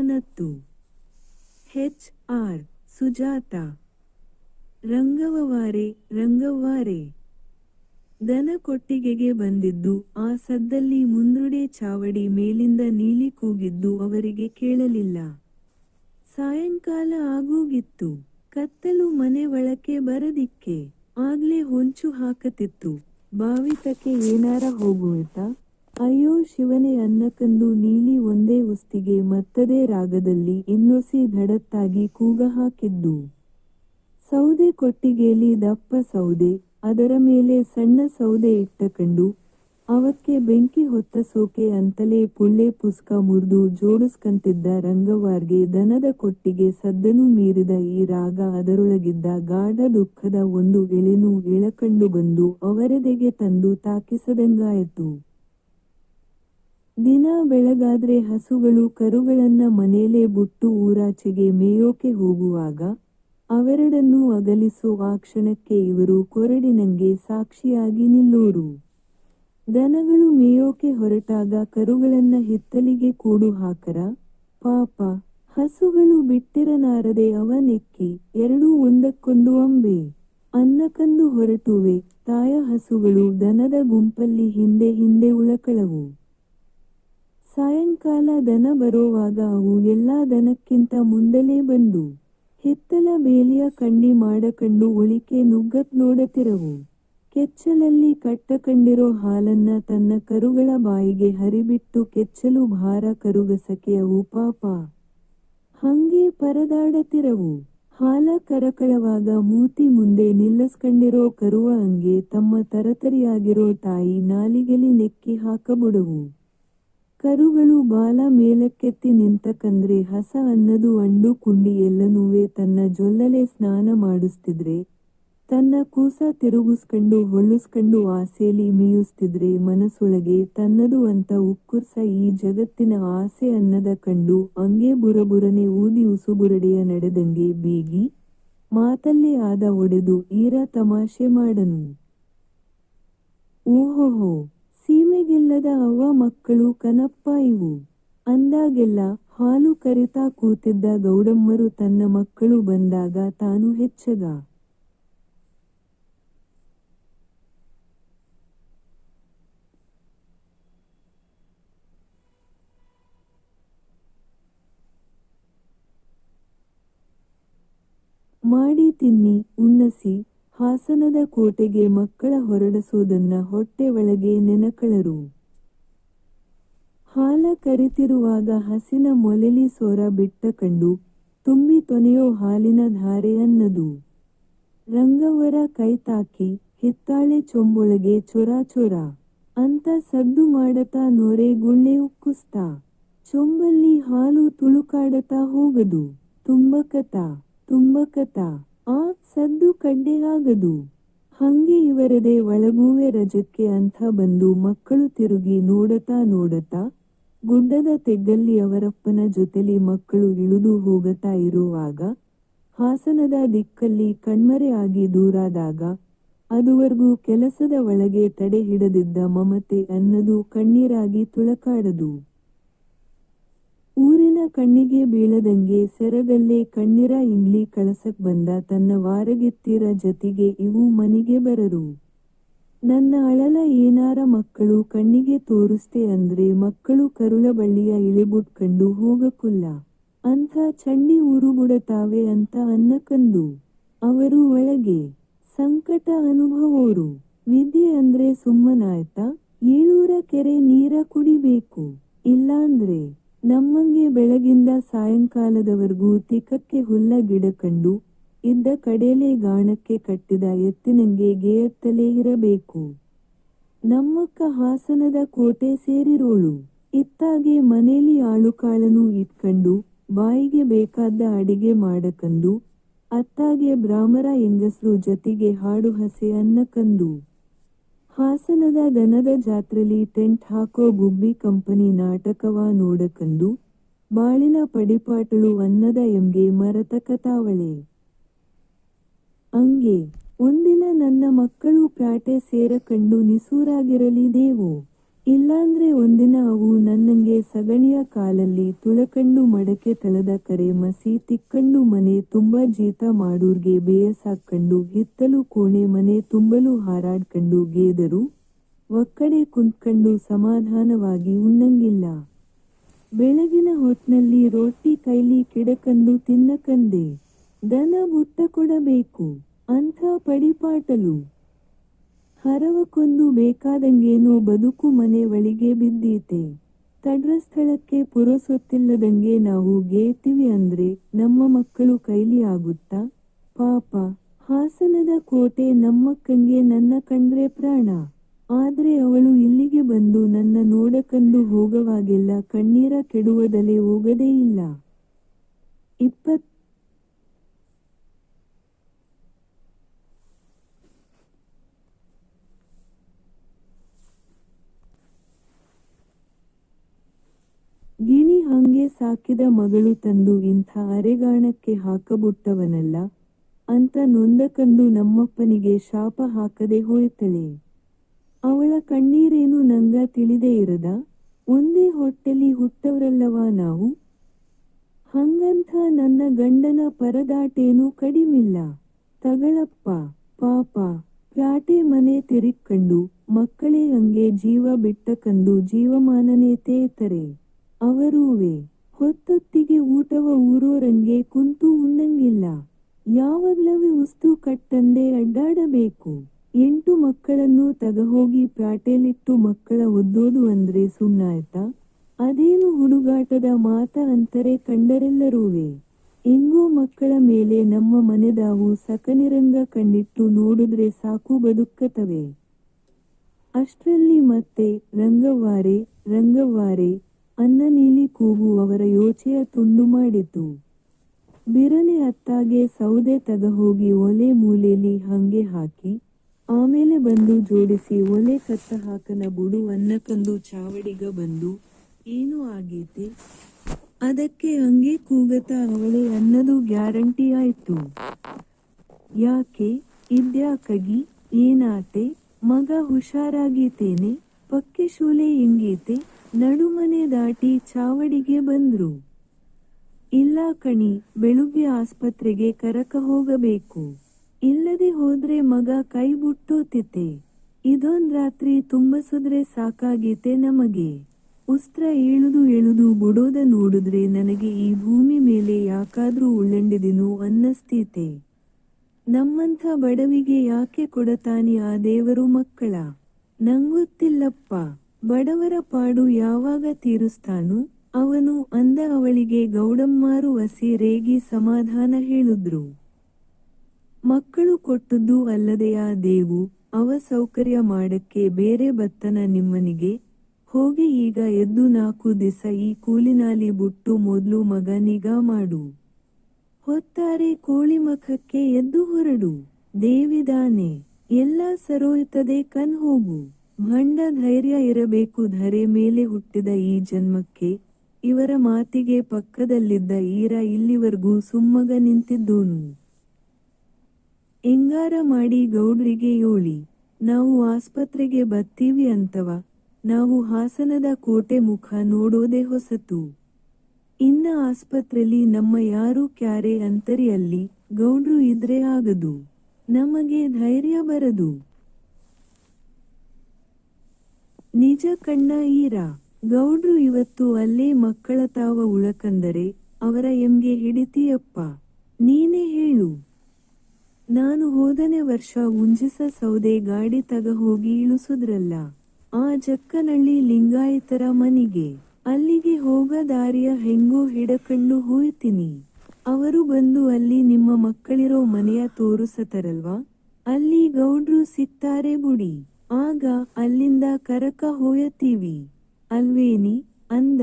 ನತ್ತು H R Sujatha. ರಂಗವವಾರೆ, ರಂಗವ್ವಾರೆ. ದನ ಕೊಟ್ಟಿಗೆಗೆ ಬಂದಿದ್ದು, ಆ ಸದ್ದಲ್ಲಿ ಮುಂದ್ರುಡೆ ಚಾವಡಿ ಮೇಲಿಂದ ನೀಲಿ ಕೂಗಿದ್ದು ಅವರಿಗೆ ಕೇಳಲಿಲ್ಲ. ಸಾಯಂಕಾಲ ಆಗೋಗಿತ್ತು. ಕತ್ತಲು ಮನೆ ಒಳಕ್ಕೆ ಬರದಿಕ್ಕೆ ಆಗ್ಲೇ ಹೊಂಚು ಹಾಕತಿತ್ತು. ಬಾವಿತಕ್ಕೆ ಏನಾರ ಹೋಗುವಂತ ಅಯ್ಯೋ ಶಿವನೇ ಅನ್ನಕಂದು ನೀಲಿ ಒಂದೇ ಉಸ್ತಿಗೆ ಮತ್ತದೇ ರಾಗದಲ್ಲಿ ಇನ್ನೊಸಿ ಧಡತ್ತಾಗಿ ಕೂಗ ಹಾಕಿದ್ದು ಸೌದೆ ಕೊಟ್ಟಿಗೆಯಲ್ಲಿ ದಪ್ಪ ಸೌದೆ, ಅದರ ಮೇಲೆ ಸಣ್ಣ ಸೌದೆ ಇಟ್ಟಕಂಡು ಅವಕ್ಕೆ ಬೆಂಕಿ ಹೊತ್ತ ಸೋಕೆ ಅಂತಲೇ ಪುಳ್ಳೆ ಪುಸ್ಕ ಮುರಿದು ಜೋಡಿಸ್ಕಂತಿದ್ದ ರಂಗವಾರ್ಗೆ ದನದ ಕೊಟ್ಟಿಗೆ ಸದ್ದನು ಮೀರಿದ ಈ ರಾಗ ಅದರೊಳಗಿದ್ದ ಗಾಢ ದುಃಖದ ಒಂದು ಎಳೆನೂ ಎಳಕಂಡು ಬಂದು ಅವರೆದೆಗೆ ತಂದು ತಾಕಿಸದಂಗಾಯಿತು. ದಿನ ಬೆಳಗಾದ್ರೆ ಹಸುಗಳು ಕರುಗಳನ್ನ ಮನೇಲೆ ಬುಟ್ಟು ಊರಾಚೆಗೆ ಮೇಯೋಕೆ ಹೋಗುವಾಗ ಅವೆರಡನ್ನೂ ಅಗಲಿಸುವ ಕ್ಷಣಕ್ಕೆ ಇವರು ಕೊರಡಿನಂಗೆ ಸಾಕ್ಷಿಯಾಗಿ ನಿಲ್ಲೋರು. ದನಗಳು ಮೇಯೋಕೆ ಹೊರಟಾಗ ಕರುಗಳನ್ನ ಹಿತ್ತಲಿಗೆ ಕೂಡು ಹಾಕರ, ಪಾಪ, ಹಸುಗಳು ಬಿಟ್ಟಿರನಾರದೆ ಅವನೆಕ್ಕಿ ಎರಡೂ ಒಂದಕ್ಕೊಂದು ಅಂಬೆ. ಅನ್ನಕಂದು ಹೊರಟುವೆ, ತಾಯ ಹಸುಗಳು ದನದ ಗುಂಪಲ್ಲಿ ಹಿಂದೆ ಹಿಂದೆ ಉಳಕಳವು. ಸಾಯಂಕಾಲ ದನ ಬರೋವಾಗ ಅವು ಎಲ್ಲಾ ದನಕ್ಕಿಂತ ಮುಂದಲೇ ಬಂದು ಹಿತ್ತಲ ಬೇಲಿಯ ಕಂಡಿ ಮಾಡಕಂಡು ಒಳಿಕೆ ನುಗ್ಗತ್ ನೋಡತಿರವು. ಕೆಚ್ಚಲಲ್ಲಿ ಕಟ್ಟಕಂಡಿರೋ ಹಾಲನ್ನ ತನ್ನ ಕರುಗಳ ಬಾಯಿಗೆ ಹರಿಬಿಟ್ಟು ಕೆಚ್ಚಲು ಭಾರ ಕರುಗಸಕೆ ಅವು ಪಾಪ. ಹಂಗೆ ಪರದಾಡತಿರವು. ಹಾಲ ಕರಕಳವಾಗ ಮೂತಿ ಮುಂದೆ ನಿಲ್ಲಸ್ಕಂಡಿರೋ ಕರುವ ಹಂಗೆ ತಮ್ಮ ತರತರಿಯಾಗಿರೋ ತಾಯಿ ನಾಲಿಗೆಲಿ ನೆಕ್ಕಿ ಹಾಕಬುಡವು. ಕರುಗಳು ಬಾಲ ಮೇಲಕ್ಕೆತ್ತಿ ನಿಂತಕಂದ್ರೆ ಹಸ ಅನ್ನದು ಅಂಡು ಕುಂಡಿ ಎಲ್ಲನೂವೆ ತನ್ನ ಜೊಲ್ಲಲೆ ಸ್ನಾನ ಮಾಡಿಸ್ತಿದ್ರೆ, ತನ್ನ ಕೂಸ ತಿರುಗಿಸ್ಕಂಡು ಹೊಳ್ಳಿಸ್ಕಂಡು ಆಸೆಲಿ ಮೇಯಿಸ್ತಿದ್ರೆ ಮನಸ್ಸೊಳಗೆ ತನ್ನದು ಅಂತ ಉಕ್ಕುರ್ಸ ಈ ಜಗತ್ತಿನ ಆಸೆ ಅನ್ನದ ಕಂಡು ಅಂಗೆ ಬುರಬುರನೆ ಊದಿ ಉಸುಬುರಡೆಯ ನಡೆದಂಗೆ ಬೀಗಿ, ಮಾತಲ್ಲೇ ಆದ ಒಡೆದು ಈರ ತಮಾಷೆ ಮಾಡನು. ಓಹೋಹೋ! ಸೀಮೆಗೆಲ್ಲದ ಅವ್ವ ಮಕ್ಕಳು ಕನಪ್ಪ ಇವು. ಅಂದಾಗೆಲ್ಲ ಹಾಲು ಕರಿತಾ ಕೂತಿದ್ದ ಗೌಡಮ್ಮರು ತನ್ನ ಮಕ್ಕಳು ಬಂದಾಗ ತಾನು ಹೆಚ್ಚಗ. ಮಾಡಿ ತಿನ್ನಿ, ಉಣ್ಣಸಿ ಹಾಸನದ ಕೋಟೆಗೆ ಮಕ್ಕಳ ಹೊರಡಿಸುವುದನ್ನ ಹೊಟ್ಟೆ ಒಳಗೆ ನೆನಕಳರು. ಹಾಲ ಕರಿತಿರುವಾಗ ಹಸಿನ ಮೊಲೆಲಿ ಸೋರ ಬಿಟ್ಟ ಕಂಡು ತುಂಬಿ ತೊನೆಯೋ ಹಾಲಿನ ಧಾರೆ ಅನ್ನದು. ರಂಗವರ ಕೈತಾಕಿ ಹಿತ್ತಾಳೆ ಚೊಂಬೊಳಗೆ ಚೊರ ಚೊರ. ಅಂತ ಸದ್ದು ಮಾಡತಾ ನೊರೆ ಗುಳ್ಳೆ ಉಕ್ಕುಸ್ತಾ. ಚೊಂಬಲ್ಲಿ ಹಾಲು ತುಳುಕಾಡತಾ ಹೋಗದು. ತುಂಬಕತ ತುಂಬಕತ. ಆ ಸದ್ದು ಕಡ್ಡೆಯಾಗದು ಹಂಗೆ ಇವರದೆ ಒಳಗೂವೆ ರಜಕ್ಕೆ ಅಂಥ ಬಂದು ಮಕ್ಕಳು ತಿರುಗಿ ನೋಡತಾ ನೋಡತಾ ಗುಡ್ಡದ ತೆಗ್ಗಲ್ಲಿ ಅವರಪ್ಪನ ಜೊತೆಲಿ ಮಕ್ಕಳು ಇಳಿದು ಹೋಗತಾ ಇರುವಾಗ ಹಾಸನದ ದಿಕ್ಕಲ್ಲಿ ಕಣ್ಮರೆ ಆಗಿ ದೂರಾದಾಗ ಅದುವರೆಗೂ ಕೆಲಸದ ಒಳಗೆ ತಡೆ ಹಿಡದಿದ್ದ ಮಮತೆ ಅನ್ನದು ಕಣ್ಣೀರಾಗಿ ತುಳಕಾಡದು. ಊರಿನ ಕಣ್ಣಿಗೆ ಬೀಳದಂಗೆ ಸೆರಗಲ್ಲೇ ಕಣ್ಣೀರ ಇಂಗ್ಲಿ ಕಳಸಕ್ ಬಂದ ತನ್ನ ವಾರಗೆತ್ತಿರ ಜತಿಗೆ ಇವು ಮನಿಗೆ ಬರರು. ನನ್ನ ಅಳಲ ಏನಾರ ಮಕ್ಕಳು ಕಣ್ಣಿಗೆ ತೋರಿಸ್ತೆ ಅಂದ್ರೆ ಮಕ್ಕಳು ಕರುಳ ಬಳ್ಳಿಯ ಇಳಿಬುಟ್ಕಂಡು ಹೋಗಕುಲ್ಲ. ಅಂಥ ಚಂಡಿ ಊರುಗುಡತಾವೆ ಅಂತ ಅನ್ನಕಂದು ಅವರು ಒಳಗೆ, ಸಂಕಟ ಅನುಭವೋರು. ವಿದ್ಯೆ ಅಂದ್ರೆ ಸುಮ್ಮನಾಯ್ತ? ಏಳೂರ ಕೆರೆ ನೀರ ಕುಡಿಬೇಕು. ಇಲ್ಲಾಂದ್ರೆ ನಮ್ಮಂಗೆ ಬೆಳಗಿಂದ ಸಾಯಂಕಾಲದವರೆಗೂ ತಿಕಕ್ಕೆ ಹುಲ್ಲ ಗಿಡ ಕಂಡು ಇದ್ದ ಕಡೇಲೆ ಗಾಣಕ್ಕೆ ಕಟ್ಟಿದ ಎತ್ತಿನಂಗೆ ಗೇಯತ್ತಲೇ ಇರಬೇಕು. ನಮ್ಮಕ್ಕ ಹಾಸನದ ಕೋಟೆ ಸೇರಿರೋಳು. ಇತ್ತಾಗೆ ಮನೇಲಿ ಆಳುಕಾಳನು ಇಟ್ಕಂಡು ಬಾಯಿಗೆ ಬೇಕಾದ ಅಡಿಗೆ ಮಾಡಕಂದು ಅತ್ತಾಗೆ ಬ್ರಾಹ್ಮರ ಹೆಂಗಸರು ಜೊತೆಗೆ ಹಾಡು ಹಸೆ ಅನ್ನಕಂದು ಹಾಸನದ ದನದ ಜಾತ್ರೆಲಿ ಟೆಂಟ್ ಹಾಕೋ ಗುಬ್ಬಿ ಕಂಪನಿ ನಾಟಕವ ನೋಡಕಂದು ಬಾಳಿನ ಪಡಿಪಾಟಳು ಅನ್ನದ ಎಂಗೆ ಮರತಕತಾವಳೆ ಅಂಗೆ, ಒಂದಿನ ನನ್ನ ಮಕ್ಕಳು ಪ್ಯಾಟೆ ಸೇರಕಂಡು ನಿಸೂರಾಗಿರಲಿ ದೇವು. ಇಲ್ಲಾಂದ್ರೆ ಒಂದಿನ ಅವು ನನ್ನಂಗೆ ಸಗಣಿಯ ಕಾಲಲ್ಲಿ ತುಳಕಂಡು ಮಡಕೆ ತಳದ ಕರೆ ಮಸಿ ತಿಕ್ಕಂಡು ಮನೆ ತುಂಬ ಜೀತ ಮಾಡೂರ್ಗೆ ಬೇಯಸಾಕ್ಕಂಡು ಹಿತ್ತಲು ಕೋಣೆ ಮನೆ ತುಂಬಲು ಹಾರಾಡ್ಕಂಡು ಗೇದರು ಒಕ್ಕಡೆ ಕುಂತ್ಕಂಡು ಸಮಾಧಾನವಾಗಿ ಉಣ್ಣಂಗಿಲ್ಲ. ಬೆಳಗಿನ ಹೊತ್ನಲ್ಲಿ ರೊಟ್ಟಿ ಕೈಲಿ ಕೆಡಕಂಡು ತಿನ್ನಕಂದೆ, ದನ ಬುಟ್ಟ ಕೊಡಬೇಕು, ಅಂಥ ಪಡಿಪಾಟಲು. ಹರವಕ್ಕೊಂದು ಬೇಕಾದಂಗೇನೋ ಬದುಕು ಮನೆ ಒಳಿಗೆ ಬಿದ್ದೀತೆ? ತಡ್ರ ಸ್ಥಳಕ್ಕೆ ಪುರಸೊತ್ತಿಲ್ಲದಂಗೆ ನಾವು ಗೇತಿವಿ ಅಂದ್ರೆ ನಮ್ಮ ಮಕ್ಕಳು ಕೈಲಿ ಆಗುತ್ತಾ? ಪಾಪ, ಹಾಸನದ ಕೋಟೆ ನಮ್ಮಕ್ಕಂಗೆ ನನ್ನ ಕಂಡ್ರೆ ಪ್ರಾಣ. ಆದ್ರೆ ಅವಳು ಇಲ್ಲಿಗೆ ಬಂದು ನನ್ನ ನೋಡಕಂದು ಹೋಗವಾಗೆಲ್ಲ ಕಣ್ಣೀರ ಕೆಡುವದಲೆ ಹೋಗದೇ ಇಲ್ಲ. ಇಪ್ಪತ್ ಹಂಗೆ ಸಾಕಿದ ಮಗಳು ತಂದು ಇಂಥ ಅರೆಗಾಣಕ್ಕೆ ಹಾಕಬುಟ್ಟವನಲ್ಲ, ಅಂತ ನೊಂದಕಂದು ನಮ್ಮಪ್ಪನಿಗೆ ಶಾಪ ಹಾಕದೆ ಹೋಯ್ತಳೆ. ಅವಳ ಕಣ್ಣೀರೇನು ನಂಗ ತಿಳಿದೇ ಇರದ? ಒಂದೇ ಹೊಟ್ಟೆಲಿ ಹುಟ್ಟವರಲ್ಲವಾ ನಾವು? ಹಂಗಂಥ ನನ್ನ ಗಂಡನ ಪರದಾಟೇನೂ ಕಡಿಮಿಲ್ಲ. ತಗಳಪ್ಪ, ಪಾಪ ಪ್ಯಾಟೆ ಮನೆ ತೆರಿಕ್ಕಂಡು ಮಕ್ಕಳೇ ಹಂಗೆ ಜೀವ ಬಿಟ್ಟಕಂದು ಜೀವಮಾನನೇ ತೇತರೆ. ಅವರೂವೆ, ಹೊತ್ತೊತ್ತಿಗೆ ಊಟವ ಊರೋರಂಗೆ ಕುಂತು ಉಣ್ಣಂಗಿಲ್ಲ. ಯಾವಾಗ್ಲವೇ ಉಸ್ತು ಕಟ್ಟಂದೆ ಅಡ್ಡಾಡಬೇಕು. ಎಂಟು ಮಕ್ಕಳನ್ನು ತಗಹೋಗಿ ಪ್ರಾಟೇಲಿಟ್ಟು ಮಕ್ಕಳ ಒದ್ದೋದು ಅಂದ್ರೆ ಸುಮ್ನಾಯ್ತಾ ಅದೇನು ಹುಡುಗಾಟದ ಮಾತ ಅಂತರೆ ಕಂಡರೆಲ್ಲರೂವೆ? ಎಂಗೋ ಮಕ್ಕಳ ಮೇಲೆ ನಮ್ಮ ಮನೆದಾವು ಸಕನಿರಂಗ ಕಣ್ಣಿಟ್ಟು ನೋಡಿದ್ರೆ ಸಾಕು ಬದುಕತವೆ. ಅಷ್ಟರಲ್ಲಿ ಮತ್ತೆ ರಂಗವಾರೆ ರಂಗವ್ವಾರೆ ಅನ್ನ ನೀಲಿ ಕೂಗು ಅವರ ಯೋಚೆಯ ತುಂಡು ಮಾಡಿತು. ಬಿರನೆ ಅತ್ತಾಗೆ ಸೌದೆ ತಗಹೋಗಿ ಒಲೆ ಮೂಲೆಯಲ್ಲಿ ಹಂಗೆ ಹಾಕಿ, ಆಮೇಲೆ ಬಂದು ಜೋಡಿಸಿ ಒಲೆ ಕತ್ತ ಹಾಕನ ಬುಡು ಅನ್ನಕಂದು ಚಾವಡಿಗ ಬಂದು, ಏನು ಆಗೈತಿ? ಅದಕ್ಕೆ ಹಂಗೆ ಕೂಗತ ಅವಳೆ ಅನ್ನದು ಗ್ಯಾರಂಟಿ ಆಯ್ತು. ಯಾಕೆ? ಇದ್ಯಾಕಗಿ? ಏನಾತೆ? ಮಗ ಹುಷಾರಾಗೀತೇನೆ? ಪಕ್ಕಿ ಶೂಲೆ ಹಿಂಗೀತೆ? ನಡುಮನೆ ದಾಟಿ ಚಾವಡಿಗೆ ಬಂದ್ರು. ಇಲ್ಲ ಕಣಿ, ಬೆಳುಗ್ಗೆ ಆಸ್ಪತ್ರೆಗೆ ಕರಕ ಹೋಗಬೇಕು. ಇಲ್ಲದೆ ಹೋದ್ರೆ ಮಗ ಕೈ ಬುಟ್ಟೋತಿತೆ ಇದೊಂದ್ ರಾತ್ರಿ ತುಂಬಸುದ್ರೆ ಸಾಕಾಗೀತೆ ನಮಗೆ. ಉಸ್ತ್ರ ಏಳುದು ಏಳುದು ಬುಡೋದ ನೋಡಿದ್ರೆ ನನಗೆ ಈ ಭೂಮಿ ಮೇಲೆ ಯಾಕಾದ್ರೂ ಉಳ್ಳಂಡಿದಿನೋ ಅನ್ನಸ್ತೀತೆ ನಮ್ಮಂಥ ಬಡವಿಗೆ ಯಾಕೆ ಕೊಡತಾನೆ ಆ ದೇವರು ಮಕ್ಕಳ? ನಂಗೊತ್ತಿಲ್ಲಪ್ಪ. ಬಡವರ ಪಾಡು ಯಾವಾಗ ತೀರಿಸ್ತಾನು ಅವನು ಅಂದ ಅವಳಿಗೆ ಗೌಡಮ್ಮಾರು ವಸಿ ರೇಗಿ ಸಮಾಧಾನ ಹೇಳಿದ್ರು. ಮಕ್ಕಳು ಕೊಟ್ಟದ್ದು ಅಲ್ಲದೆಯಾ ದೇವು ಅವ ಸೌಕರ್ಯ ಮಾಡಕ್ಕೆ ಬೇರೆ ಬತ್ತನ ನಿಮ್ಮನಿಗೆ. ಹೋಗಿ ಈಗ ಎದ್ದು ನಾಲ್ಕು ದಿಸ ಈ ಕೂಲಿನಾಲಿ ಬುಟ್ಟು ಮೊದ್ಲು ಮಗ ನಿಗಾ ಮಾಡು. ಹೊತ್ತಾರೆ ಕೋಳಿ ಮಖಕ್ಕೆ ಎದ್ದು ಹೊರಡು. ದೇವಿದಾನೆ, ಎಲ್ಲ ಸರೋಯುತ್ತದೆ ಕಣ್ ಹೋಗು. ಭಂಡ ಧೈರ್ಯ ಇರಬೇಕು. ಧರೆ ಮೇಲೆ ಹುಟ್ಟಿದ ಈ ಜನ್ಮಕ್ಕೆ ಇವರ ಮಾತಿಗೆ ಪಕ್ಕದಲ್ಲಿದ್ದ ಈರ ಇಲ್ಲಿವರೆಗೂ ಸುಮ್ಮಗ ನಿಂತಿದ್ದೋನು. ಎಂಗಾರ ಮಾಡಿ ಗೌಡ್ರಿಗೆ ಯೋಳಿ ನಾವು ಆಸ್ಪತ್ರೆಗೆ ಬತ್ತೀವಿ ಅಂತವ, ನಾವು ಹಾಸನದ ಕೋಟೆ ಮುಖ ನೋಡೋದೆ ಹೊಸತು. ಇನ್ನ ಆಸ್ಪತ್ರೆಲಿ ನಮ್ಮ ಯಾರು ಕ್ಯಾರೆ ಅಂತರಿಯಲ್ಲಿ ಗೌಡ್ರು ಇದ್ರೆ ಆಗದು. ನಮಗೆ ಧೈರ್ಯ ಬರದು. ನಿಜ ಕಣ್ಣ ಈರ. ಗೌಡ್ರು ಇವತ್ತು ಅಲ್ಲೇ ಮಕ್ಕಳ ತಾವ ಉಳಕಂದರೆ ಅವರ ಎಂಗೆ ಹಿಡಿತೀಯಪ್ಪ. ನೀನೇ ಹೇಳು. ನಾನು ಹೋದನೆ ವರ್ಷ ಉಂಜಿಸ ಸೌದೆ ಗಾಡಿ ತಗ ಹೋಗಿ ಇಳಿಸುದ್ರಲ್ಲ. ಆ ಜಕ್ಕನಳ್ಳಿ ಲಿಂಗಾಯತರ ಮನಿಗೆ. ಅಲ್ಲಿಗೆ ಹೋಗ ದಾರಿಯ ಹೆಂಗೋ ಹಿಡಕಂಡು ಹೋಯ್ತೀನಿ. ಅವರು ಬಂದು ಅಲ್ಲಿ ನಿಮ್ಮ ಮಕ್ಕಳಿರೋ ಮನೆಯ ತೋರಿಸತರಲ್ವಾ? ಅಲ್ಲಿ ಗೌಡ್ರು ಸಿಕ್ತಾರೆ ಬುಡಿ. ಆಗ ಅಲ್ಲಿಂದ ಕರಕ ಹೋಯತೀವಿ. ಅಲ್ವೇನಿ? ಅಂದ.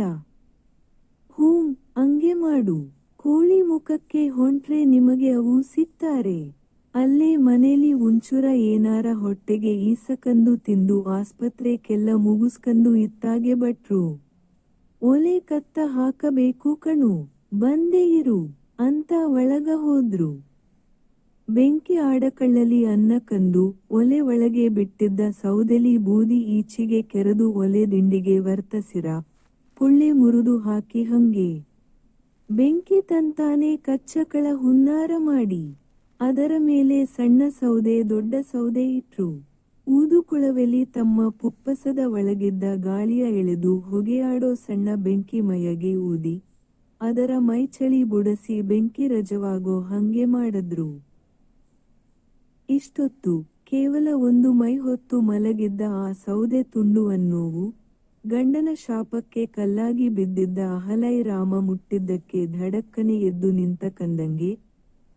ಹೂಂ ಅಂಗೆ ಮಾಡು. ಕೋಳಿ ಮುಖಕ್ಕೆ ಹೊಂಟ್ರೆ ನಿಮಗೆ ಅವು ಸಿಕ್ತಾರೆ ಅಲ್ಲೇ ಮನೇಲಿ ಉಂಚೂರ ಏನಾರ ಹೊಟ್ಟೆಗೆ ಈಸಕಂದು ತಿಂದು ಆಸ್ಪತ್ರೆಕೆಲ್ಲ ಮುಗಿಸ್ಕಂದು ಇತ್ತಾಗೆ ಬಟ್ರು ಒಲೆ ಕತ್ತ ಹಾಕಬೇಕು ಕಣು. ಬಂದೇ ಇರು. ಅಂತ ಒಳಗ ಹೋದ್ರು. ಬೆಂಕಿ ಆಡಕಳ್ಳಲಿ ಅನ್ನ ಕಂದು ಒಲೆ ಒಳಗೆ ಬಿಟ್ಟಿದ್ದ ಸೌದೆಲಿ ಬೂದಿ ಈಚೆಗೆ ಕೆರೆದು ಒಲೆ ದಿಂಡಿಗೆ ವರ್ತಸಿರ ಪುಳ್ಳೆ ಮುರಿದು ಹಾಕಿ ಹಂಗೆ. ಬೆಂಕಿ ತಂತಾನೆ ಕಚ್ಚಕಳ ಹುನ್ನಾರ ಮಾಡಿ. ಅದರ ಮೇಲೆ ಸಣ್ಣ ಸೌದೆ ದೊಡ್ಡ ಸೌದೆ ಇಟ್ರು. ಊದುಕುಳವೆಲಿ ತಮ್ಮ ಪುಪ್ಪಸದ ಒಳಗಿದ್ದ ಗಾಳಿಯ ಎಳೆದು ಹೊಗೆಯಾಡೋ ಸಣ್ಣ ಬೆಂಕಿ ಮೈಯಗೆ ಊದಿ. ಅದರ ಮೈಚಳಿ ಬುಡಸಿ ಬೆಂಕಿ ರಜವಾಗೋ ಹಂಗೆ ಮಾಡದ್ರು. ಇಷ್ಟೊತ್ತು ಕೇವಲ ಒಂದು ಮೈ ಹೊತ್ತು ಮಲಗಿದ್ದ ಆ ಸೌದೆ ತುಂಡುವ ನೋವು, ಗಂಡನ ಶಾಪಕ್ಕೆ ಕಲ್ಲಾಗಿ ಬಿದ್ದಿದ್ದ ಅಹಲೈ ರಾಮ ಮುಟ್ಟಿದ್ದಕ್ಕೆ ಧಡಕ್ಕನೆ ಎದ್ದು ನಿಂತ ಕಂದಂಗೆ,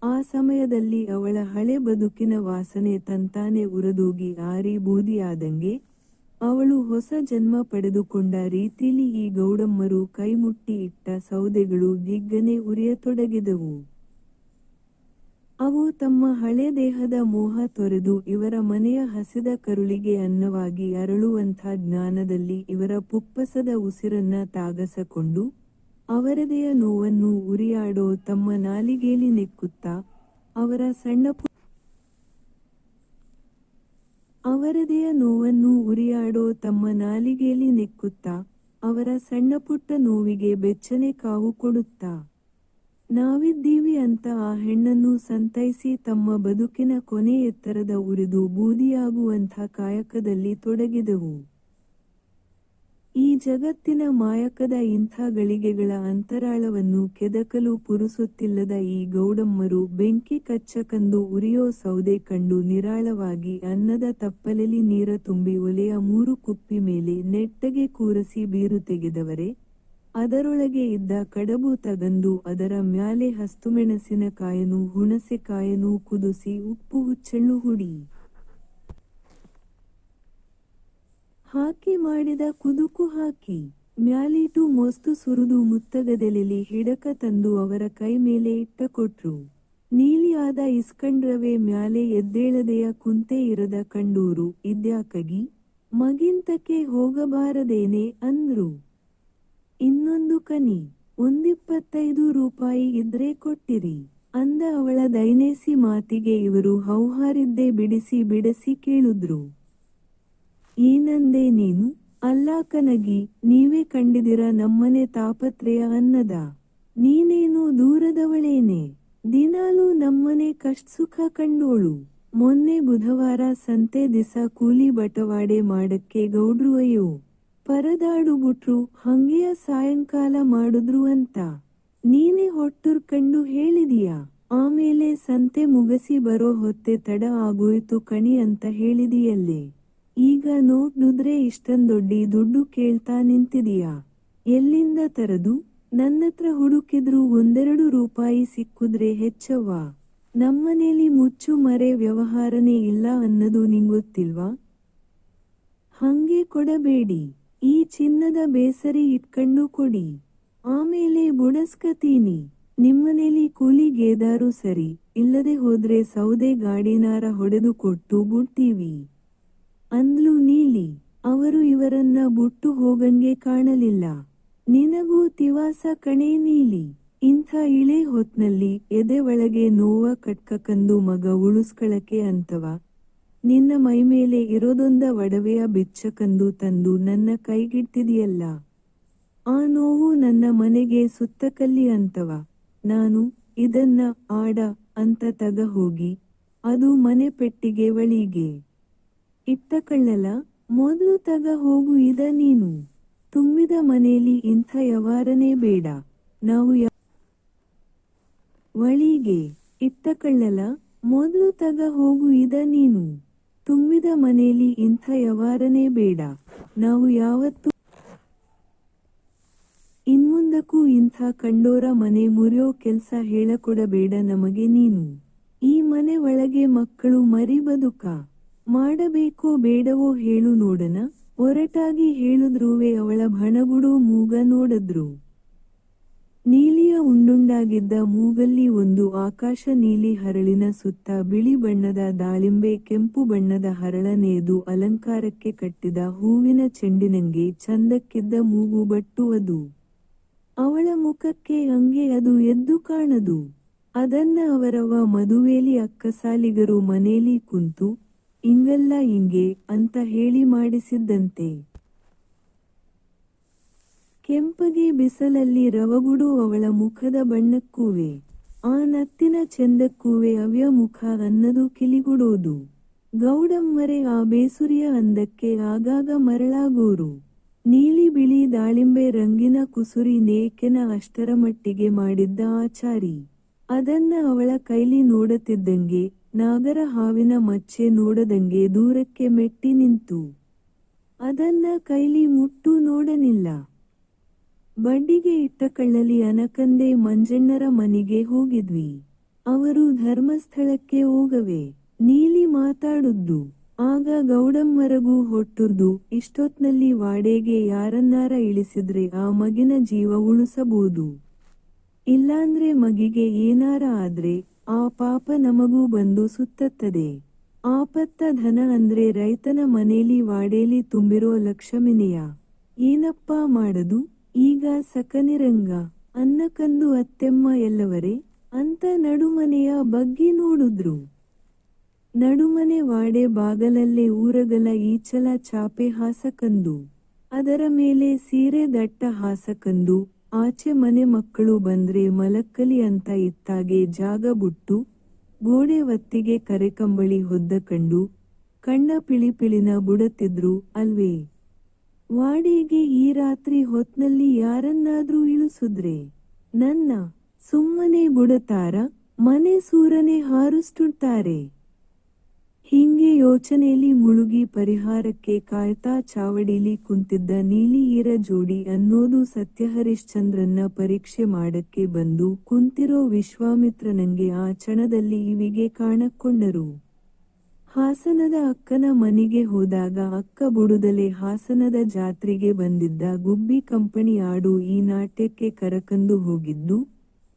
ಆ ಸಮಯದಲ್ಲಿ ಅವಳ ಹಳೆ ಬದುಕಿನ ವಾಸನೆ ತಂತಾನೆ ಉರದೂಗಿ ಆರಿ ಬೂದಿಯಾದಂಗೆ, ಅವಳು ಹೊಸ ಜನ್ಮ ಪಡೆದುಕೊಂಡ ರೀತಿಲಿ ಈ ಗೌಡಮ್ಮರು ಕೈಮುಟ್ಟಿ ಇಟ್ಟ ಸೌದೆಗಳು ದಿಗ್ಗನೆ ಉರಿಯತೊಡಗಿದವು. ಅವು ತಮ್ಮ ಹಳೆ ದೇಹದ ಮೋಹ ತೊರೆದು ಇವರ ಮನೆಯ ಹಸಿದ ಕರುಳಿಗೆ ಅನ್ನವಾಗಿ ಅರಳುವಂಥ ಜ್ಞಾನದಲ್ಲಿ ಇವರ ಪುಪ್ಪಸದ ಉಸಿರನ್ನ ತಾಗಸಕೊಂಡು ಅವರದೆಯ ನೋವನ್ನು ಉರಿಯಾಡೋ ತಮ್ಮ ನಾಲಿಗೇಲಿ ನೆಕ್ಕುತ್ತಾ ಅವರ ಸಣ್ಣ ಅವರದೆಯ ನೋವನ್ನು ಉರಿಯಾಡೋ ತಮ್ಮ ನಾಲಿಗೇಲಿ ನೆಕ್ಕುತ್ತಾ ಅವರ ಸಣ್ಣ ಪುಟ್ಟ ನೋವಿಗೆ ಬೆಚ್ಚನೆ ಕಾವು ಕೊಡುತ್ತಾ ನಾವಿದ್ದೀವಿ ಅಂತ ಆ ಹೆಣ್ಣನ್ನು ಸಂತೈಸಿ ತಮ್ಮ ಬದುಕಿನ ಕೊನೆ ಎತ್ತರದ ಉರಿದು ಬೂದಿಯಾಗುವಂಥ ಕಾಯಕದಲ್ಲಿ ತೊಡಗಿದೆವು. ಈ ಜಗತ್ತಿನ ಮಾಯಕದ ಇಂಥ ಗಳಿಗೆಗಳ ಅಂತರಾಳವನ್ನು ಕೆದಕಲು ಪುರುಸುತ್ತಿಲ್ಲದ ಈ ಗೌಡಮ್ಮರು ಬೆಂಕಿ ಕಚ್ಚಕಂದು ಉರಿಯೋ ಸೌದೆ ಕಂಡು ನಿರಾಳವಾಗಿ ಅನ್ನದ ತಪ್ಪಲಲ್ಲಿ ನೀರ ತುಂಬಿ ಒಲೆಯ ಮೂರು ಕುಪ್ಪಿ ಮೇಲೆ ನೆಟ್ಟಗೆ ಕೂರಸಿ ಬೀರು ತೆಗೆದವರೆ? ಅದರೊಳಗೆ ಇದ್ದ ಕಡಬು ತಗಂದು ಅದರ ಮ್ಯಾಲೆ ಹಸ್ತುಮೆಣಸಿನ ಕಾಯನು, ಹುಣಸೆ ಕಾಯನು ಕುದಿಸಿ ಉಪ್ಪು ಹುಚ್ಚೆಳ್ಳು ಹುಡಿ. ಹಾಕಿ ಮಾಡಿದ ಕುದುಕು ಹಾಕಿ, ಮ್ಯಾಲಿಟು ಮೊಸ್ತು ಸುರಿದು ಮುತ್ತಗದೆಲೆಲಿ ಹಿಡಕ ತಂದು ಅವರ ಕೈ ಮೇಲೆ ಇಟ್ಟ ಕೊಟ್ರು ನೀಲಿಯಾದ ಇಸ್ಕಂಡ್ರವೆ ಮ್ಯಾಲೆ ಎದ್ದೇಳದೆಯ ಕುಂತೆ ಇರದ ಕಂಡೂರು ಇದ್ಯಾಕಗಿ ಮಗಿಂತಕ್ಕೆ ಹೋಗಬಾರದೇನೆ ಅಂದ್ರು. ಇನ್ನೊಂದು ಕನಿ, ಒಂದಿಪ್ಪತ್ತೈದು ರೂಪಾಯಿ ಇದ್ರೆ ಕೊಟ್ಟಿರಿ. ಅಂದ ಅವಳ ದೈನೇಸಿ ಮಾತಿಗೆ ಇವರು ಹೌಹಾರಿದ್ದೇ ಬಿಡಿಸಿ ಬಿಡಿಸಿ ಕೇಳಿದ್ರು. ಏನಂದೆ ನೀನು? ಅಲ್ಲಾಕನಗಿ ನೀವೇ ಕಂಡಿದಿರ ನಮ್ಮನೆ ತಾಪತ್ರಯ ಅನ್ನದ? ನೀನೇನು ದೂರದವಳೇನೆ? ದಿನಾಲೂ ನಮ್ಮನೆ ಕಷ್ಟ ಸುಖ ಕಂಡೋಳು. ಮೊನ್ನೆ ಬುಧವಾರ ಸಂತೆ ದಿಸ ಕೂಲಿ ಬಟವಾಡೆ ಮಾಡಕ್ಕೆ ಗೌಡ್ರು ಅಯ್ಯೋ. ಪರದಾಡು ಬಿಟ್ರು ಹಂಗೆಯ ಸಾಯಂಕಾಲ ಮಾಡಿದ್ರು ಅಂತ. ನೀನೇ ಹೊಟ್ಟುರ್ಕಂಡು ಹೇಳಿದೀಯಾ? ಆಮೇಲೆ ಸಂತೆ ಮುಗಸಿ ಬರೋ ಹೊತ್ತೆ ತಡ ಆಗೋಯ್ತು ಕಣಿ ಅಂತ ಹೇಳಿದಿಯಲ್ಲೇ. ಈಗ ನೋಡ್ದುದ್ರೆ ಇಷ್ಟೊಂದೊಡ್ಡಿ ದುಡ್ಡು ಕೇಳ್ತಾ ನಿಂತಿದೀಯಾ? ಎಲ್ಲಿಂದ ತರದು? ನನ್ನತ್ರ ಹುಡುಕಿದ್ರು ಒಂದೆರಡು ರೂಪಾಯಿ ಸಿಕ್ಕುದ್ರೆ ಹೆಚ್ಚವ್ವ? ನಮ್ಮನೇಲಿ ಮುಚ್ಚು ಮರೆ ವ್ಯವಹಾರನೇ ಇಲ್ಲ ಅನ್ನೋದು ನಿಂಗೊತ್ತಿಲ್ವಾ? ಹಂಗೆ ಕೊಡಬೇಡಿ. ಈ ಚಿನ್ನದ ಬೇಸರಿ ಇಟ್ಕಂಡು ಕೊಡಿ. ಆಮೇಲೆ ಬುಡಸ್ಕತೀನಿ. ನಿಮ್ಮನೇಲಿ ಕೂಲಿಗೇದಾರು ಸರಿ, ಇಲ್ಲದೆ ಹೋದ್ರೆ ಸೌದೆ ಗಾಡಿನಾರ ಹೊಡೆದು ಕೊಟ್ಟು ಬುಡ್ತೀವಿ. ಅಂದ್ಲು ನೀಲಿ. ಅವರು ಇವರನ್ನ ಬುಟ್ಟು ಹೋಗಂಗೆ ಕಾಣಲಿಲ್ಲ. ನಿನಗೂ ತಿವಾಸ ಕಣೇ ನೀಲಿ. ಇಂಥ ಇಳೆ ಹೊತ್ನಲ್ಲಿ ಎದೆ ಒಳಗೆ ನೋವ ಕಟ್ಕಕಂದು ಮಗ ಉಳುಸ್ಕಳಕೆ ಅಂತವ. ನಿನ್ನ ಮೈಮೇಲೆ ಇರೋದೊಂದ ಒಡವೆಯ ಬಿಚ್ಚಕಂದು ತಂದು ನನ್ನ ಕೈಗಿಟ್ಟಿದೆಯಲ್ಲ. ಆ ನೋವು ನನ್ನ ಮನೆಗೆ ಸುತ್ತಕಲ್ಲಿ ಅಂತವ. ನಾನು ಇದನ್ನ ಆಡ ಅಂತ ತಗ ಹೋಗಿ, ಅದು ಮನೆ ಪೆಟ್ಟಿಗೆ ಒಳಿಗೆ. ಇಟ್ಟಕಳ್ಳಲ, ಮೊದಲು ತಗ ಹೋಗು ಇದ ನೀನು. ತುಂಬಿದ ಮನೆಯಲ್ಲಿ ಇಂಥ ಯವಾರನೇ ಬೇಡ. ನಾವು ಯ- ಒಳಿಗೆ ಇಟ್ಟಕಳ್ಳಲ, ಮೊದಲು ತಗ ಹೋಗು ಇದ ನೀನು. ತುಂಬಿದ ಮನೆಯಲ್ಲಿ ಇಂಥ ವ್ಯವಹಾರನೇ ಬೇಡ. ನಾವು ಯಾವತ್ತು ಇನ್ಮುಂದಕ್ಕೂ ಇಂಥ ಕಂಡೋರ ಮನೆ ಮುರಿಯೋ ಕೆಲ್ಸ ಹೇಳಕೊಡಬೇಡ ನಮಗೆ ನೀನು. ಈ ಮನೆ ಒಳಗೆ ಮಕ್ಕಳು ಮರಿ ಬದುಕ. ಮಾಡಬೇಕೋ ಬೇಡವೋ ಹೇಳು ನೋಡನ ಒರಟಾಗಿ ಹೇಳಿದ್ರುವೆ ಅವಳ ಭಣಗುಡು ಮೂಗ ನೋಡದ್ರು. ಉಂಡುಂಡಾಗಿದ್ದ ಮೂಗಲ್ಲಿ ಒಂದು ಆಕಾಶ ನೀಲಿ ಹರಳಿನ ಸುತ್ತ ಬಿಳಿ ಬಣ್ಣದ ದಾಳಿಂಬೆ ಕೆಂಪು ಬಣ್ಣದ ಹರಳನೇದು ಅಲಂಕಾರಕ್ಕೆ ಕಟ್ಟಿದ ಹೂವಿನ ಚೆಂಡಿನಂಗೆ ಚಂದಕ್ಕಿದ್ದ ಮೂಗು ಬಟ್ಟುವುದು. ಅವಳ ಮುಖಕ್ಕೆ ಹಂಗೆ ಅದು ಎದ್ದು ಕಾಣದು. ಅದನ್ನ ಅವರವ ಮದುವೇಲಿ ಅಕ್ಕಸಾಲಿಗರು ಮನೇಲಿ ಕುಂತು, ಇಂಗಲ್ಲ ಇಂಗೆ ಅಂತ ಹೇಳಿ ಮಾಡಿಸಿದ್ದಂತೆ. ಕೆಂಪಗೆ ಬಿಸಲಲ್ಲಿ ರವಗುಡು ಅವಳ ಮುಖದ ಬಣ್ಣಕ್ಕೂವೆ, ಆ ನತ್ತಿನ ಚೆಂದಕ್ಕೂವೆ ಅವ್ಯ ಮುಖ ಅನ್ನದು ಕಿಲಿಗುಡೋದು. ಗೌಡಮ್ಮರೆ ಆ ಬೇಸುರಿಯ ಅಂದಕ್ಕೆ ಆಗಾಗ ಮರಳಾಗೋರು. ನೀಲಿ ಬಿಳಿ ದಾಳಿಂಬೆ ರಂಗಿನ ಕುಸುರಿ ನೇಕೆನ ಅಷ್ಟರ ಮಟ್ಟಿಗೆ ಮಾಡಿದ್ದ ಆಚಾರಿ. ಅದನ್ನ ಅವಳ ಕೈಲಿ ನೋಡುತ್ತಿದ್ದಂಗೆ ನಾಗರ ಹಾವಿನ ಮಚ್ಚೆ ನೋಡದಂಗೆ ದೂರಕ್ಕೆ ಮೆಟ್ಟಿ ನಿಂತು. ಅದನ್ನ ಕೈಲಿ ಮುಟ್ಟು ನೋಡನಿಲ್ಲ. ಬಡ್ಡಿಗೆ ಇಟ್ಟ ಕಳ್ಳಲಿ ಅನಕಂದೆ ಮಂಜಣ್ಣರ ಮನೆಗೆ ಹೋಗಿದ್ವಿ. ಅವರು ಧರ್ಮಸ್ಥಳಕ್ಕೆ ಹೋಗವೆ. ನೀಲಿ ಮಾತಾಡುದ್ದು. ಆಗ ಗೌಡಮ್ಮರಗೂ ಹೊಟ್ಟುರ್ದು ಇಷ್ಟೊತ್ನಲ್ಲಿ ವಾಡೆಗೆ ಯಾರನ್ನಾರ ಇಳಿಸಿದ್ರೆ ಆ ಮಗಿನ ಜೀವ ಉಳಿಸಬಹುದು. ಇಲ್ಲಾಂದ್ರೆ ಮಗಿಗೆ ಏನಾರ ಆದ್ರೆ ಆ ಪಾಪ ನಮಗೂ ಬಂದು ಸುತ್ತತ್ತದೆ. ಆಪತ್ತ ಧನ ಅಂದ್ರೆ ರೈತನ ಮನೇಲಿ ವಾಡೇಲಿ ತುಂಬಿರೋ ಲಕ್ಷ್ಮಿನಿಯ. ಏನಪ್ಪಾ ಮಾಡದು? ಈಗ ಸಕನಿರಂಗ, ಅನ್ನಕಂದು ಅತ್ತೆಮ್ಮ ಎಲ್ಲವರೇ, ಅಂತ ನಡುಮನೆಯ ಬಗ್ಗೆ ನೋಡುದ್ರು. ನಡುಮನೆ ವಾಡೆ ಬಾಗಲಲ್ಲೇ ಊರಗಲ ಈಚಲ ಚಾಪೆ ಹಾಸಕಂದು, ಅದರ ಮೇಲೆ ಸೀರೆ ದಟ್ಟ ಹಾಸಕಂದು, ಆಚೆ ಮನೆ ಮಕ್ಕಳು ಬಂದ್ರೆ ಮಲಕ್ಕಲಿ ಅಂತ ಇತ್ತಾಗೆ ಜಾಗ ಬುಟ್ಟು, ಗೋಡೆ ಒತ್ತಿಗೆ ಕರೆಕಂಬಳಿ ಹೊದ್ದ ಕಂಡು, ಕಣ್ಣ ಪಿಳಿಪಿಳಿನ ಬುಡತಿದ್ರು ಅಲ್ವೇ. ವಾಡಿಗೆ ಈ ರಾತ್ರಿ ಹೊತ್ನಲ್ಲಿ ಯಾರನ್ನಾದ್ರೂ ಇಳಿಸುದ್ರೆ? ನನ್ನ ಸುಮ್ಮನೆ ಬುಡತಾರ, ಮನೆ ಸೂರನೆ ಹಾರಿಸ್ತುಡ್ತಾರೆ ಹಿಂಗೆ ಯೋಚನೆಯಲ್ಲಿ ಮುಳುಗಿ ಪರಿಹಾರಕ್ಕೆ ಕಾಯ್ತಾ ಚಾವಡಿಲಿ ಕುಂತಿದ್ದ ನೀಲಿ ಈರ ಜೋಡಿ ಅನ್ನೋದು ಸತ್ಯ ಹರಿಶ್ಚಂದ್ರನ್ನ ಪರೀಕ್ಷೆ ಮಾಡಕ್ಕೆ ಬಂದು ಕುಂತಿರೋ ವಿಶ್ವಾಮಿತ್ರನಂಗೆ ಆ ಕ್ಷಣದಲ್ಲಿ ಇವಿಗೆ ಕಾಣಕೊಂಡರು ಹಾಸನದ ಅಕ್ಕನ ಮನೆಗೆ ಹೋದಾಗ ಅಕ್ಕ ಬುಡುದಲೆ ಹಾಸನದ ಜಾತ್ರೆಗೆ ಬಂದಿದ್ದ ಗುಬ್ಬಿ ಕಂಪನಿ ಆಡು ಈ ನಾಟ್ಯಕ್ಕೆ ಕರಕಂದು ಹೋಗಿದ್ದು,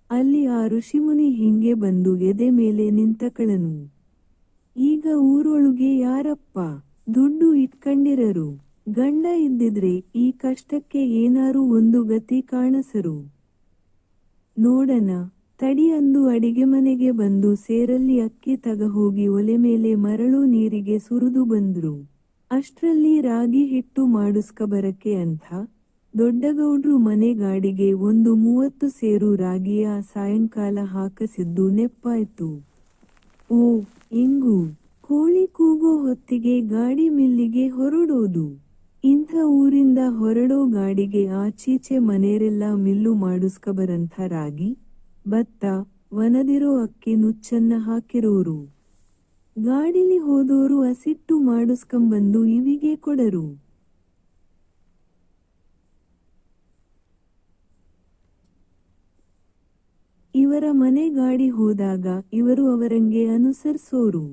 ಅಲ್ಲಿ ಆ ಋಷಿಮುನಿ ಹಿಂಗೆ ಬಂದು ಎದೆ ಮೇಲೆ ನಿಂತಕಳನು. ಈಗ ಊರೊಳಗೆ ಯಾರಪ್ಪ? ದುಡ್ಡು ಇಟ್ಕಂಡಿರರು. ಗಂಡ ಇದ್ದಿದ್ರೆ ಈ ಕಷ್ಟಕ್ಕೆ ಏನಾರು ಒಂದು ಗತಿ ಕಾಣಸರು. ನೋಡನ ತಡಿ ಅಂದು ಅಡಿಗೆ ಮನೆಗೆ ಬಂದು ಸೇರಲ್ಲಿ ಅಕ್ಕಿ ತಗ ಹೋಗಿ ಒಲೆ ಮೇಲೆ ಮರಳು ನೀರಿಗೆ ಸುರಿದು ಬಂದ್ರು. ಅಷ್ಟ್ರಲ್ಲಿ ರಾಗಿ ಹಿಟ್ಟು ಮಾಡಿಸ್ಕ ಬರಕ್ಕೆ ಅಂತ ದೊಡ್ಡಗೌಡ್ರು ಮನೆ ಗಾಡಿಗೆ ಒಂದು ಮೂವತ್ತು ಸೇರು ರಾಗಿಯ ಸಾಯಂಕಾಲ ಹಾಕಸಿದ್ದು ನೆಪ್ಪಾಯ್ತು. ಓ, ಇಂಗು, ಕೋಳಿ ಕೂಗೋ ಹೊತ್ತಿಗೆ ಗಾಡಿ ಮಿಲ್ಲಿಗೆ ಹೊರಡೋದು. ಇಂಥ ಊರಿಂದ ಹೊರಡೋ ಗಾಡಿಗೆ ಆಚೀಚೆ ಮನೆಯರೆಲ್ಲ ಮಿಲ್ಲು ಮಾಡಿಸ್ಕಬರಂಥ ರಾಗಿ? ಭತ್ತ ವನದಿರೋ ಅಕ್ಕಿ ನುಚ್ಚನ್ನ ಹಾಕಿರೋರು. ಗಾಡಿಲಿ ಹೋದೋರು ಅಸಿಟ್ಟು ಮಾಡಿಸ್ಕೊಂಬಂದು ಇವಿಗೆ ಕೊಡರು. ಇವರ ಮನೆ ಗಾಡಿ ಹೋದಾಗ ಇವರು ಅವರಂಗೆ ಅನುಸರಿಸೋರು.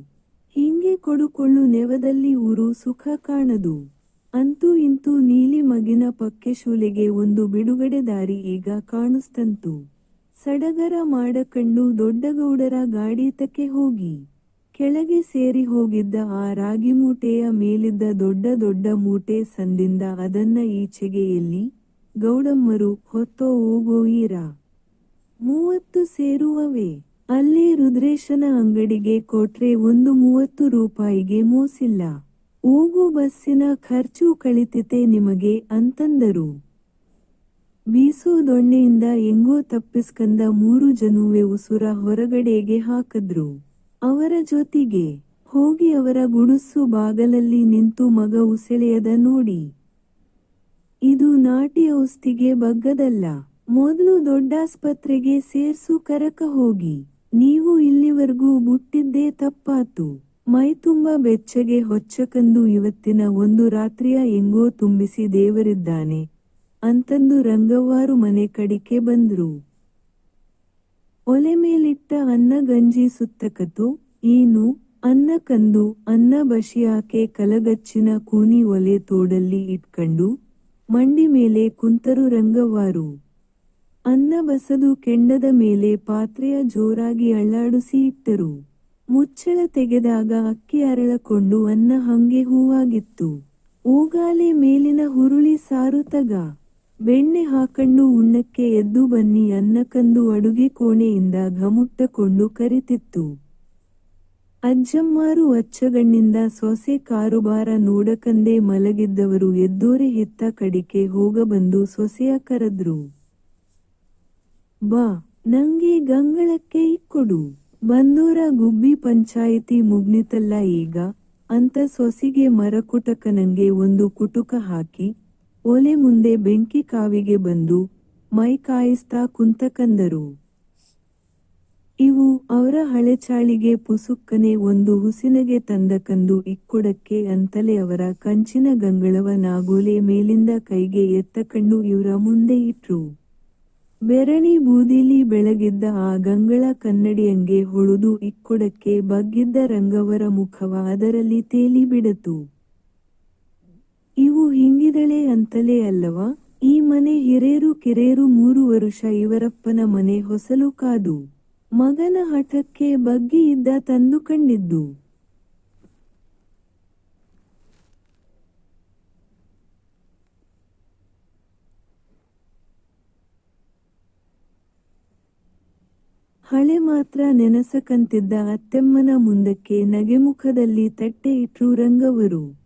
ಹಿಂಗೆ ಕೊಡುಕೊಳ್ಳು ನೆವದಲ್ಲಿ ಊರು ಸುಖ ಕಾಣದು. ಅಂತೂ ಇಂತೂ ನೀಲಿ ಮಗಿನ ಪಕ್ಕೆ ಶೂಲೆಗೆ ಒಂದು ಬಿಡುಗಡೆ ದಾರಿ ಈಗ ಕಾಣಿಸ್ತಂತು. ಸಡಗರ ಮಾಡಕಂಡು ದೊಡ್ಡಗೌಡರ ಗಾಡೀತಕ್ಕೆ ಹೋಗಿ. ಕೆಳಗೆ ಸೇರಿ ಹೋಗಿದ್ದ ಆ ರಾಗಿ ಮೂಟೆಯ ಮೇಲಿದ್ದ ದೊಡ್ಡ ದೊಡ್ಡ ಮೂಟೆ ಸಂದಿಂದ ಅದನ್ನ ಈಚೆಗೆ ಎಲ್ಲಿ? ಗೌಡಮ್ಮರು, ಹೊತ್ತೋ ಹೋಗೋ ಈರ. ಮೂವತ್ತು ಸೇರುವವೇ. ಅಲ್ಲೇ ರುದ್ರೇಶನ ಅಂಗಡಿಗೆ ಕೊಟ್ರೆ ಒಂದು ಮೂವತ್ತು ರೂಪಾಯಿಗೆ ಮೋಸಿಲ್ಲ. ಹೋಗೋ ಬಸ್ಸಿನ ಖರ್ಚು ಕಳಿತಿತೆ ನಿಮಗೆ ಅಂತಂದರು. ಬೀಸೋ ದೊಣ್ಣೆಯಿಂದ ಎಂಗೋ ತಪ್ಪಿಸ್ಕಂದ ಮೂರು ಜನುವೆ ಉಸುರ ಹೊರಗಡೆಗೆ ಹಾಕದ್ರು. ಅವರ ಜೊತೆಗೆ ಹೋಗಿ ಅವರ ಗುಡುಸು ಬಾಗಲಲ್ಲಿ ನಿಂತು ಮಗ ಉಸೆಳೆಯದ ನೋಡಿ. ಇದು ನಾಟಿ ಔಷಧಿಗೆ ಬಗ್ಗದಲ್ಲ. ಮೊದಲು ದೊಡ್ಡಾಸ್ಪತ್ರೆಗೆ ಸೇರ್ಸು ಕರಕ ಹೋಗಿ. ನೀವು ಇಲ್ಲಿವರೆಗೂ ಬುಟ್ಟಿದ್ದೇ ತಪ್ಪಾತು. ಮೈ ತುಂಬ ಬೆಚ್ಚಗೆ ಹೊಚ್ಚಕಂದು ಇವತ್ತಿನ ಒಂದು ರಾತ್ರಿಯ ಎಂಗೋ ತುಂಬಿಸಿ ದೇವರಿದ್ದಾನೆ. ಅಂತಂದು ರಂಗವ್ವಾರು ಮನೆ ಕಡಿಕೆ ಬಂದ್ರು. ಒಲೆ ಮೇಲಿಟ್ಟ ಅನ್ನ ಗಂಜಿ ಸುತ್ತಕತು ಏನು ಅನ್ನ ಕಂದು, ಅನ್ನ ಬಶಿಯಾಕೆ ಕಲಗಚ್ಚಿನ ಕೂನಿ ಒಲೆ ತೋಡಲ್ಲಿ ಇಟ್ಕಂಡು, ಮಂಡಿ ಮೇಲೆ ಕುಂತರು ರಂಗವ್ವಾರು ಅನ್ನ ಬಸದು ಕೆಂಡದ ಮೇಲೆ ಪಾತ್ರೆಯ ಜೋರಾಗಿ ಅಳ್ಳಾಡಿಸಿ ಇಟ್ಟರು. ಮುಚ್ಚಳ ತೆಗೆದಾಗ ಅಕ್ಕಿ ಅರಳಕೊಂಡು ಅನ್ನ ಹಂಗೆ ಹೂವಾಗಿತ್ತು. ಊಗಾಲೆ ಮೇಲಿನ ಹುರುಳಿ ಸಾರು ತಗ. ಬೆಣ್ಣೆ ಹಾಕಂಡು ಉಣ್ಣಕ್ಕೆ ಎದ್ದು ಬನ್ನಿ ಅನ್ನಕಂದು ಅಡುಗೆ ಕೋಣೆಯಿಂದ ಘಮುಟ್ಟಕೊಂಡು ಕರಿತಿತ್ತು. ಅಜ್ಜಮ್ಮಾರು ಅಚ್ಚಗಣ್ಣಿಂದ ಸೊಸೆ ಕಾರುಬಾರ ನೋಡಕಂದೇ ಮಲಗಿದ್ದವರು ಎದ್ದೋರೆ ಹೆತ್ತ ಕಡಿಕೆ ಹೋಗಬಂದು ಸೊಸೆಯ ಕರೆದ್ರು. ಬಾ, ನಂಗೆ ಗಂಗಳಕ್ಕೆ ಇಕ್ಕೊಡು. ಬಂದೋರ ಗುಬ್ಬಿ ಪಂಚಾಯಿತಿ ಮುಗ್ನಿತಲ್ಲ ಈಗ? ಅಂತ ಸೊಸಿಗೆ ಮರಕುಟಕನಂಗೆ ಒಂದು ಕುಟುಕ ಹಾಕಿ ಒಲೆ ಮುಂದೆ ಬೆಂಕಿ ಕಾವಿಗೆ ಬಂದು ಮೈ ಕಾಯಿಸ್ತಾ ಕುಂತಕಂದರು ಇವು ಅವರ ಹಳೆಚಾಳಿಗೆ ಪುಸುಕ್ಕನೆ ಒಂದು ಹುಸಿನಗೆ ತಂದಕಂದು ಇಕ್ಕೊಡಕ್ಕೆ ಅಂತಲೇ ಅವರ ಕಂಚಿನ ಗಂಗಳವ ನಾಗೋಲೆ ಮೇಲಿಂದ ಕೈಗೆ ಎತ್ತಕಂಡು ಇವರ ಮುಂದೆ ಇಟ್ರು. ಬೆರಣಿ ಬೂದಿಲಿ ಬೆಳಗಿದ್ದ ಆ ಗಂಗಳ ಕನ್ನಡಿಯಂಗೆ ಹೊಳುದು ಇಕ್ಕೊಡಕ್ಕೆ ಬಗ್ಗಿದ್ದ ರಂಗವರ ಮುಖವ ಅದರಲ್ಲಿ ತೇಲಿ ಬಿಡತು. ಇವು ಹಿಂಗಿದಳೆ ಅಂತಲೇ ಅಲ್ಲವ, ಈ ಮನೆ ಹಿರೇರು ಕಿರೇರು ಮೂರು ವರುಷ ಇವರಪ್ಪನ ಮನೆ ಹೊಸಲು ಕಾದು. ಮಗನ ಹಠಕ್ಕೆ ಬಗ್ಗಿ ಇದ್ದ ತಂದು ಕಂಡಿದ್ದು. ಹಳೆ ಮಾತ್ರ ನೆನಸಕಂತಿದ್ದ ಅತ್ತೆಮ್ಮನ ಮುಂದಕ್ಕೆ ನಗೆಮುಖದಲ್ಲಿ ತಟ್ಟೆ ಇಟ್ರು ರಂಗವರು.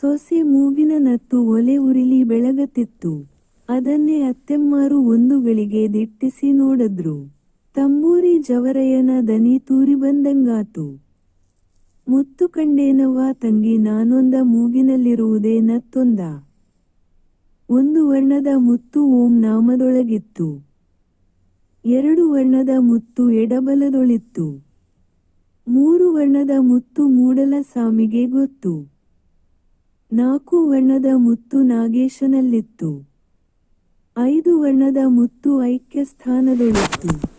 ಸೊಸೆ ಮೂಗಿನ ನತ್ತು ಒಲೆ ಉರಿಲಿ ಬೆಳಗತಿತ್ತು. ಅದನ್ನೇ ಅತ್ತೆಮ್ಮಾರು ಒಂದು ಗಳಿಗೆ ದಿಟ್ಟಿಸಿ ನೋಡದ್ರು. ತಂಬೂರಿ ಜವರಯ್ಯನ ದನಿ ತೂರಿ ಬಂದಂಗಾತು. ಮುತ್ತು ಕಂಡೇನವ್ವ ತಂಗಿ ನಾನೊಂದ ಮೂಗಿನಲ್ಲಿರುವುದೇ ನತ್ತೊಂದ. ಒಂದು ವರ್ಣದ ಮುತ್ತು ಓಂ ನಾಮದೊಳಗಿತ್ತು. ಎರಡು ವರ್ಣದ ಮುತ್ತು ಎಡಬಲದೊಳಿತ್ತು. ಮೂರು ವರ್ಣದ ಮುತ್ತು ಮೂಡಲ ಸ್ವಾಮಿಗೆ ಗೊತ್ತು. ನಾಲ್ಕು ವರ್ಣದ ಮುತ್ತು ನಾಗೇಶನಲ್ಲಿತ್ತು. ಐದು ವರ್ಣದ ಮುತ್ತು ಐಕ್ಯ ಸ್ಥಾನದೊಳಿತ್ತು